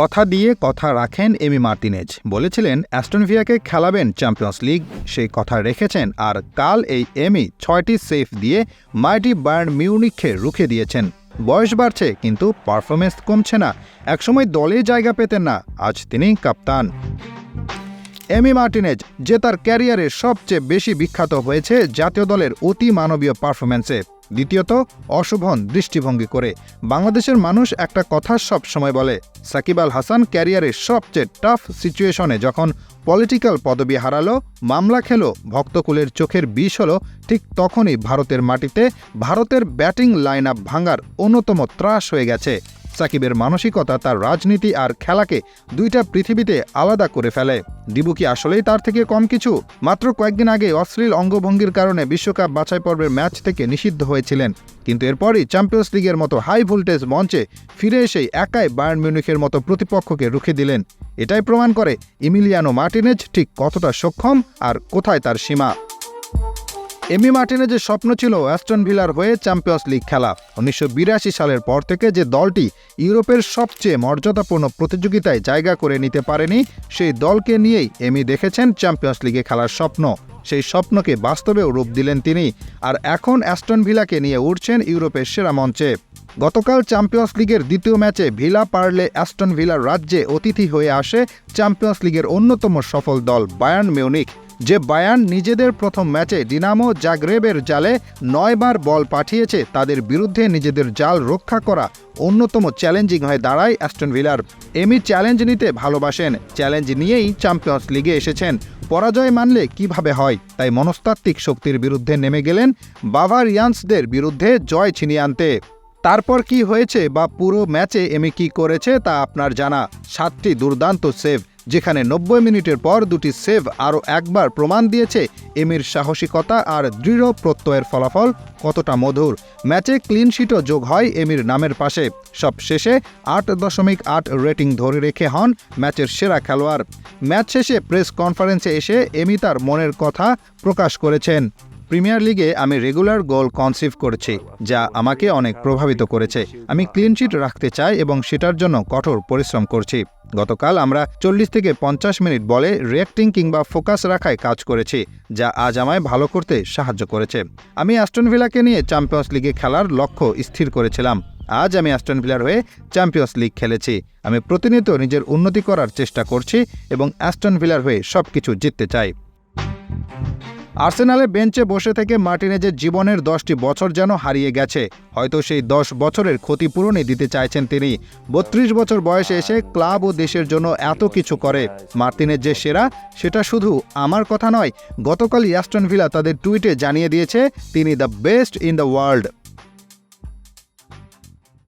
কথা দিয়ে কথা রাখেন এমি মার্টিনেজ। বলেছিলেন অ্যাস্টনভিয়াকে খেলাবেন চ্যাম্পিয়ন্স লিগ সেই কথা রেখেছেন, আর কাল এই এমি ছয়টি সেফ দিয়ে মাইটি বায়ার্ন মিউনিখকে রুখে দিয়েছেন। বয়স বাড়ছে, কিন্তু পারফরমেন্স কমছে না, একসময় দলে জায়গা পেতেন না, আজ তিনি কাপ্তান। এমি মার্টিনেজ, যে তার ক্যারিয়ারে সবচেয়ে বেশি বিখ্যাত হয়েছে জাতীয় দলের অতি মানবীয় পারফরম্যান্সে দ্বিতীয়ত, অশোভন দৃষ্টিভঙ্গি করে। বাংলাদেশের মানুষ একটা কথা সব সময় বলে, সাকিব আল হাসান ক্যারিয়ারের সবচেয়ে টাফ সিচুয়েশনে যখন পলিটিক্যাল পদবি হারালো, মামলা খেলো, ভক্তকুলের চোখের বিষ হলো, ঠিক তখনই ভারতের মাটিতে ভারতের ব্যাটিং লাইন আপ ভাঙার অন্যতম ত্রাস হয়ে গেছে। সাকিবের মানসিকতা, তার রাজনীতি আর খেলাকে দুইটা পৃথিবীতে আলাদা করে ফেলে। ডিবু কি আসলেই তার থেকে কম কিছু? মাত্র কয়েকদিন আগে অশ্লীল অঙ্গভঙ্গির কারণে বিশ্বকাপ বাছাই পর্বের ম্যাচ থেকে নিষিদ্ধ হয়েছিলেন। কিন্তু এরপরই চ্যাম্পিয়ন্স লিগের মতো হাই ভোল্টেজ মঞ্চে ফিরে এসেই একাই বায়ার্ন মিউনিখের মতো প্রতিপক্ষকে রুখে দিলেন। এটাই প্রমাণ করে ইমিলিয়ানো মার্টিনেজ ঠিক কতটা সক্ষম আর কোথায় তার সীমা। এমি মার্টিনের যে স্বপ্ন ছিল অ্যাস্টন ভিলার হয়ে চ্যাম্পিয়ন্স লিগ খেলা, উনিশশো বিরাশি সালের পর থেকে যে দলটি ইউরোপের সবচেয়ে মর্যাদাপূর্ণ প্রতিযোগিতায় জায়গা করে নিতে পারেনি, সেই দলকে নিয়েই এমি দেখেছেন চ্যাম্পিয়ন্স লিগে খেলার স্বপ্ন। সেই স্বপ্নকে বাস্তবেও রূপ দিলেন তিনি, আর এখন অ্যাস্টন ভিলাকে নিয়ে উঠছেন ইউরোপের সেরা মঞ্চে। গতকাল চ্যাম্পিয়ন্স লিগের দ্বিতীয় ম্যাচে ভিলা পারলে অ্যাস্টন ভিলার রাজ্যে অতিথি হয়ে আসে চ্যাম্পিয়ন্স লিগের অন্যতম সফল দল বায়ার্ন মিউনিক যে বায়ান নিজেদের প্রথম ম্যাচে ডিনামো জাগরেবের জালে নয়বার বল পাঠিয়েছে, তাদের বিরুদ্ধে নিজেদের জাল রক্ষা করা অন্যতম চ্যালেঞ্জিং হয়ে দাঁড়ায় অ্যাস্টন ভিলার। এমি চ্যালেঞ্জ নিতে ভালোবাসেন, চ্যালেঞ্জ নিয়েই চ্যাম্পিয়ন্স লিগে এসেছেন। পরাজয় মানলে কীভাবে হয়? তাই মনস্তাত্ত্বিক শক্তির বিরুদ্ধে নেমে গেলেন বাভারিয়ান্সদের বিরুদ্ধে জয় ছিনিয়ে আনতে। তারপর কি হয়েছে বা পুরো ম্যাচে এমি কি করেছে তা আপনার জানা। সাতটি দুর্দান্ত সেভ। যেখানে নব্বই মিনিটের পর দুটি সেভ আরও একবার প্রমাণ দিয়েছে এমির সাহসিকতা আর দৃঢ় প্রত্যয়ের ফলাফল কতটা মধুর। ম্যাচে ক্লিনশিটও যোগ হয় এমির নামের পাশে। সব শেষে আট দশমিক আট রেটিং ধরে রেখে হন ম্যাচের সেরা খেলোয়াড়। ম্যাচ শেষে প্রেস কনফারেন্সে এসে এমি তার মনের কথা প্রকাশ করেছেন। প্রিমিয়ার লিগে আমি রেগুলার গোল কনসিভ করেছি, যা আমাকে অনেক প্রভাবিত করেছে। আমি ক্লিনশিট রাখতে চাই এবং সেটার জন্য কঠোর পরিশ্রম করছি। গতকাল আমরা চল্লিশ থেকে পঞ্চাশ মিনিট বলে রিয়াক্টিং কিংবা ফোকাস রাখায় কাজ করেছি, যা আজ আমায় ভালো করতে সাহায্য করেছে। আমি অ্যাস্টনভিলাকে নিয়ে চ্যাম্পিয়ন্স লিগে খেলার লক্ষ্য স্থির করেছিলাম। আজ আমি অ্যাস্টন ভিলার হয়ে চ্যাম্পিয়ন্স লিগ খেলেছি। আমি প্রতিনিয়ত নিজের উন্নতি করার চেষ্টা করছি এবং অ্যাস্টন ভিলার হয়ে সবকিছু জিততে চাই। আর্সেনালে বেঞ্চে বসে থেকে মার্টিনেজের জীবনের দশটি বছর যেন হারিয়ে গেছে। হয়তো সেই দশ বছরের ক্ষতিপূরণই দিতে চাইছেন তিনি। বত্রিশ বছর বয়সে এসে ক্লাব ও দেশের জন্য এত কিছু করে। মার্টিনের যে সেরা, সেটা শুধু আমার কথা নয় গতকাল ইয়াস্টন ভিলা তাদের টুইটে জানিয়ে দিয়েছে, তিনি the best in the world.